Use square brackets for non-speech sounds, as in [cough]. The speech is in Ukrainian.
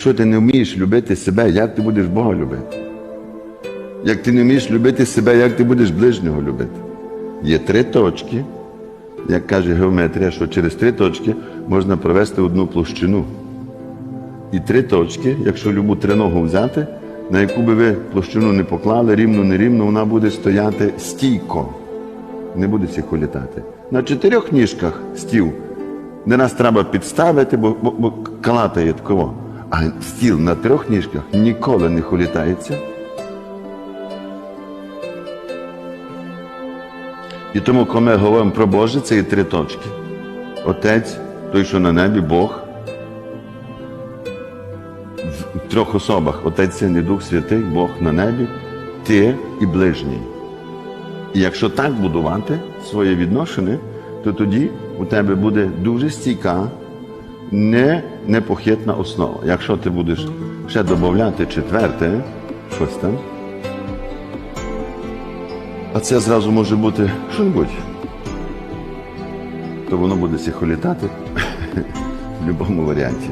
Якщо ти не вмієш любити себе, як ти будеш Бога любити? Як ти не вмієш любити себе, як ти будеш ближнього любити? Є три точки, як каже геометрія, що через три точки можна провести одну площину. І три точки, якщо любу триногу взяти, на яку би ви площину не поклали, рівно, нерівно, вона буде стояти стійко. Не буде всіх улітати. На чотирьох ніжках стіл, де нас треба підставити, бо, бо, бо калатає такого. А стіл на трьох ніжках ніколи не холітається. І тому, коли ми говоримо про Боже, це є три точки. Отець, той, що на небі, Бог. В трьох особах Отець Син і Дух Святий, Бог на небі, ти і ближній. І якщо так будувати своє відношення, то тоді у тебе буде дуже стійка, не, непохитна основа. Якщо ти будеш ще додати четверте, там, а це зразу може бути що-небудь, то воно буде сихолітати [laughs] в будь-якому варіанті.